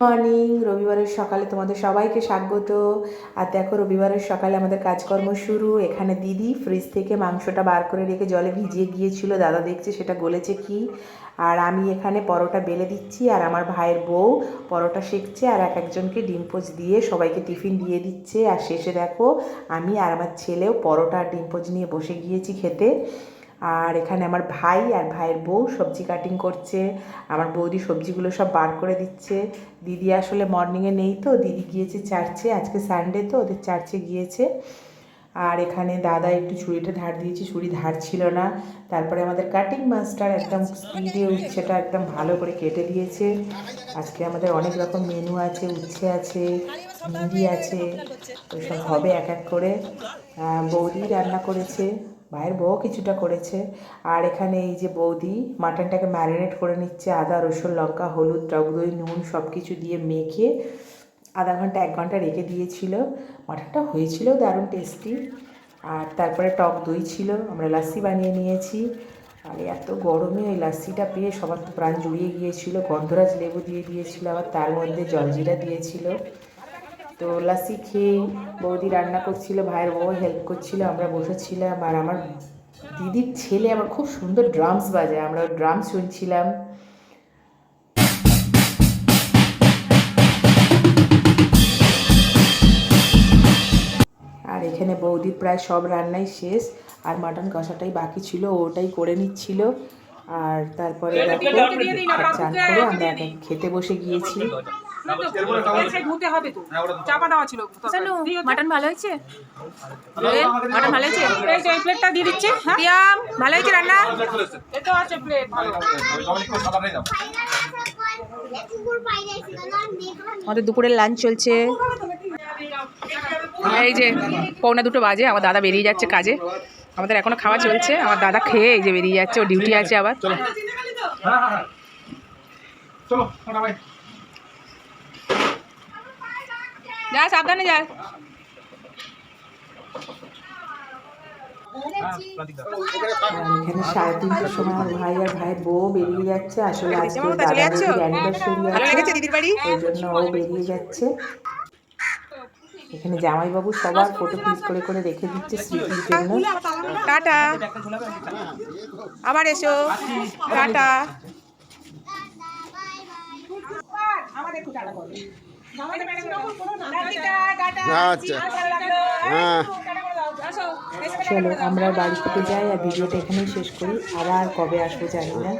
Morning রবিবারের সকালে তোমাদের সবাইকে স্বাগত। আর দেখো, রবিবারের সকালে আমাদের কাজকর্ম শুরু। এখানে দিদি ফ্রিজ থেকে মাংসটা বার করে রেখে জলে ভিজিয়ে গিয়েছিল। দাদা দেখছে সেটা গলেছে কি? আর আমি এখানে পরোটা বেলে দিচ্ছি। আর আমার ভাইয়ের বউ পরোটা শেখছে আর এক একজনকে ডিম পোচ দিয়ে সবাইকে টিফিন দিয়ে দিচ্ছে। আর শেষে দেখো, আমি আর আমার ছেলেও পরোটা আর ডিম পোচ নিয়ে বসে গিয়েছি খেতে। আর এখানে আমার ভাই আর ভাইয়ের বউ সবজি কাটিং করছে। আমার বৌদি সবজিগুলো সব বার করে দিচ্ছে। দিদি আসলে মর্নিংয়ে নেই তো, দিদি গিয়েছে চার্চে আজকে সানডে তো, ওদের চার্চে গিয়েছে। আর এখানে দাদা একটু ছুরিটা ধার দিয়েছি, ছুরি ধার ছিল না। তারপরে আমাদের কাটিং মাস্টার একদম স্পিডে উচ্ছেটা একদম ভালো করে কেটে দিয়েছে। আজকে আমাদের অনেক রকম মেনু আছে, উচ্ছে আছে ভিন্ডি আছে ওইসব হবে এক এক করে। বৌদি রান্না করেছে। ভাইয়ের বউ কিছুটা করেছে। আর এখানে এই যে বৌদি, মাটনটাকে ম্যারিনেট করে নিচ্ছে, আদা, রসুন, লঙ্কা, হলুদ, টক দই, নুন সব কিছু দিয়ে মেখে আধা ঘণ্টা, এক ঘণ্টা রেখে দিয়েছিল। মাটনটা হয়েছিল দারুণ টেস্টি আর তারপরে টক দই ছিল, আমরা লাস্সি বানিয়ে নিয়েছি। আর এত গরমে ওই লাস্সিটা পেয়ে সবার তো প্রাণ জুড়িয়ে গিয়েছিল। গন্ধরাজ লেবু দিয়ে দিয়েছিল, আবার তার মধ্যে জলজিরা দিয়েছিল। তো লাসি খেয়ে বৌদি রান্না করছিল ভাইয়ের বউ হেল্প করছিল আমরা বসেছিলাম। আর আমার দিদির ছেলে আমার খুব সুন্দর ড্রামস বাজায় আমরা ড্রামস শুনছিলাম। আর এখানে বৌদির প্রায় সব রান্নাই শেষ আর মাটন কষাটাই বাকি ছিল ওটাই করে নিচ্ছিল। আর তারপরে দেখো চান করে আমরা খেতে বসে গিয়েছি। ধুতে হবে তো। চাপা দেওয়া ছিল চলো ঠিক আছে। মাটন ভালো হয়েছে? মাটন ভালো হয়েছে? এই যে প্লেটটা দিয়ে দিচ্ছি হ্যাঁ? প্রিয়াম ভালো হয়েছে রান্না? এটা আছে প্লেট আমাদের দুপুরের লাঞ্চ চলছে। এই যে পৌনে দুটো বাজে আমার দাদা বেরিয়ে যাচ্ছে কাজে। আমাদের এখনও খাওয়া চলছে আমার দাদা খেয়ে এই যে বেরিয়ে যাচ্ছে ও ডিউটি আছে আবার। চলো মোটা ভাই যা সাবধানে যা। আর এখানে সাড়ে তিনটার সময় আমার ভাই আর ভাইয়ের বউ বেরিয়ে যাচ্ছে। আসলে আজকে? অ্যানিভার্সারি আছে। জন্য ও বেরিয়ে যাচ্ছে। এখানে জামাইবাবু সবার ফটো ক্লিক করে করে রেখে দিচ্ছে স্মৃতির জন্য। টাটা। আবার এসো। টাটা। আচ্ছা হ্যাঁ। চলো আমরা বাড়ি থেকে যাই আর ভিডিওটা এখানেই শেষ করি। আবার কবে আসব জানি না।